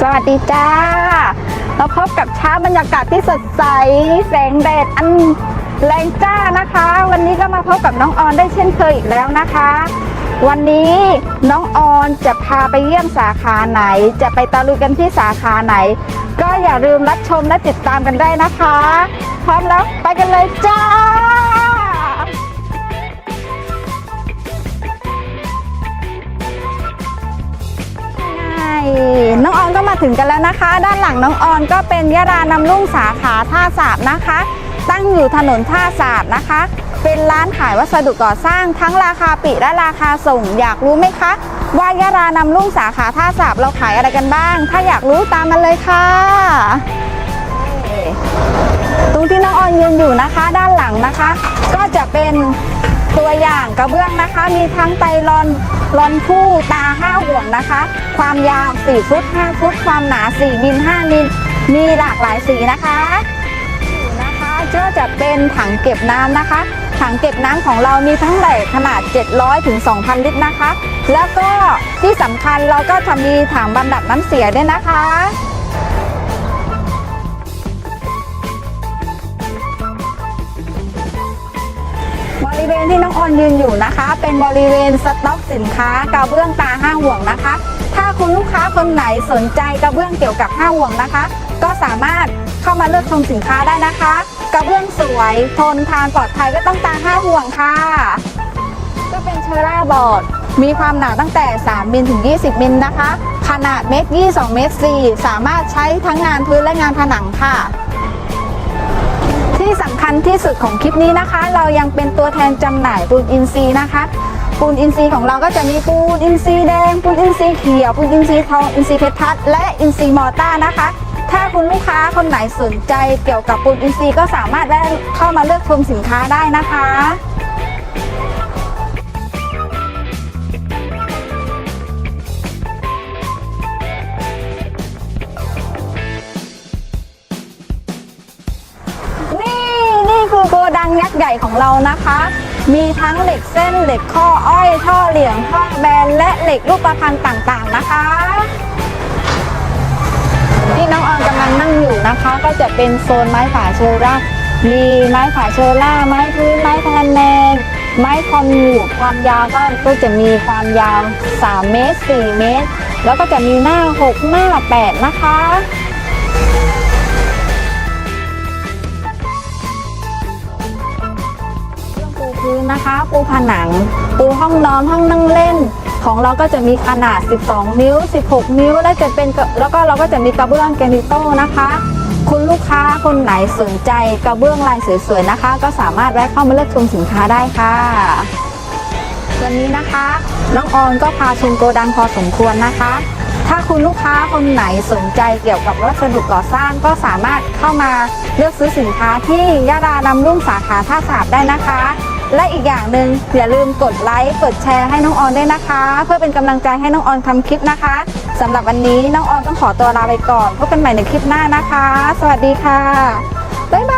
สวัสดีจ้า เราพบกับเช้าบรรยากาศที่สดใส แสงแดดอันแรงจ้านะคะ วันนี้ก็มาพบกับน้องออนได้เช่นเคยอีกแล้วนะคะ วันนี้น้องออนจะพาไปเยี่ยมสาขาไหน จะไปตะลุยกันที่สาขาไหน ก็อย่าลืมรับชมและติดตามกันได้นะคะ พร้อมแล้วไปกันเลยจ้า ถึงกันแล้วนะคะ ด้านหลังน้องออนก็เป็นยารานำรุ่งสาขาท่าสาบนะคะ ตั้งอยู่ถนนท่าสาบนะคะ เป็นร้านขายวัสดุก่อสร้างทั้งราคาปลีกและราคาส่ง อยากรู้ไหมคะ ว่ายารานำรุ่งสาขาท่าสาบเราขายอะไรกันบ้าง ถ้าอยากรู้ตามมาเลยค่ะ ตรงที่น้องออนยืนอยู่นะคะ ด้านหลังนะคะ ก็จะเป็น ตัวอย่างกระเบื้องนะคะ มีทั้งไตรลอนลอนคู่ตาห้าห่วงนะคะ ความยาว 4 ฟุต 5 ฟุต ความหนา 4 มิล 5 มิล มีหลากหลายสีนะคะนะคะก็จะเป็นถังเก็บน้ำนะคะ ถังเก็บน้ำของเรามีทั้งใหญ่ขนาด 700ถึง2,000 ลิตรนะคะ แล้วก็ที่สำคัญเราก็จะมีถังบำบัดน้ำเสียด้วยนะคะ ริเวณที่น้องออนยืนอยู่นะคะ เป็นบริเวณสต็อกสินค้ากระเบื้องตาห้าห่วงนะคะ ถ้าคุณลูกค้าคนไหนสนใจกระเบื้องเกี่ยวกับห้าห่วงนะคะ ก็สามารถเข้ามาเลือกชมสินค้าได้นะคะ กระเบื้องสวยทนทานปลอดภัยก็ต้องตาห้าห่วงค่ะก็เป็นเชอร่าบอร์ดมีความหนาตั้งแต่ 3 มิลถึง 20 มิลนะคะ ขนาดเมตร22เมตร4สามารถใช้ทั้งงานพื้นและงานผนังค่ะ ที่สำคัญที่สุดของคลิปนี้นะคะ เรายังเป็นตัวแทนจำหน่ายปูนอินทรีย์นะคะปูนอินทรีย์ของเราก็จะมีปูนอินทรีย์แดงปูนอินทรีย์เขียวปูนอินทรีย์ทองอินทรีย์เพชรพัดและอินทรีย์มอต้านะคะ ถ้าคุณลูกค้าคนไหนสนใจเกี่ยวกับปูนอินทรีย์ก็สามารถได้เข้ามาเลือกชมสินค้าได้นะคะ ใหญ่ของเรานะคะ มีทั้งเหล็กเส้นเหล็กข้ออ้อยท่อเหลี่ยมท่อแบนและเหล็กรูปประพันธ์ต่างๆนะคะที่น้องออนกำลังนั่งอยู่นะคะ ก็จะเป็นโซนไม้ฝาเชอร่ามีไม้ฝาเชอร่าไม้พื้นไม้พะแนงไม้คอนวูความยาวก็ก็จะมีความยาว 3 เมตร 4 เมตร แล้วก็จะมีหน้า 6 หน้า 8 นะคะ พื้นนะคะ ปูผนัง ปูห้องนอนห้องนั่งเล่น ของเราก็จะมีขนาด 12 นิ้ว 16 นิ้ว และจะเป็นกระแล้วก็เราก็จะมีกระเบื้องแกนิโต้นะคะ คุณลูกค้าคนไหนสนใจกระเบื้องลายสวยๆนะคะ ก็สามารถแวะเข้ามาเลือกชมสินค้าได้ค่ะวันนี้นะคะ น้องออนก็พาชมโกดังพอสมควรนะคะ ถ้าคุณลูกค้าคนไหนสนใจเกี่ยวกับวัสดุก่อสร้างก็สามารถเข้ามาเลือกซื้อสินค้าที่ยาดานำรุ่งสาขาท่าสาบได้นะคะ และอีกอย่างหนึ่งอย่าลืมกดไลค์กดแชร์ให้น้องออนด้วยนะคะ เพื่อเป็นกำลังใจให้น้องออนทำคลิปนะคะสำหรับวันนี้น้องออนต้องขอตัวลาไปก่อนพบกันใหม่ในคลิปหน้านะคะ สวัสดีค่ะบ๊ายบาย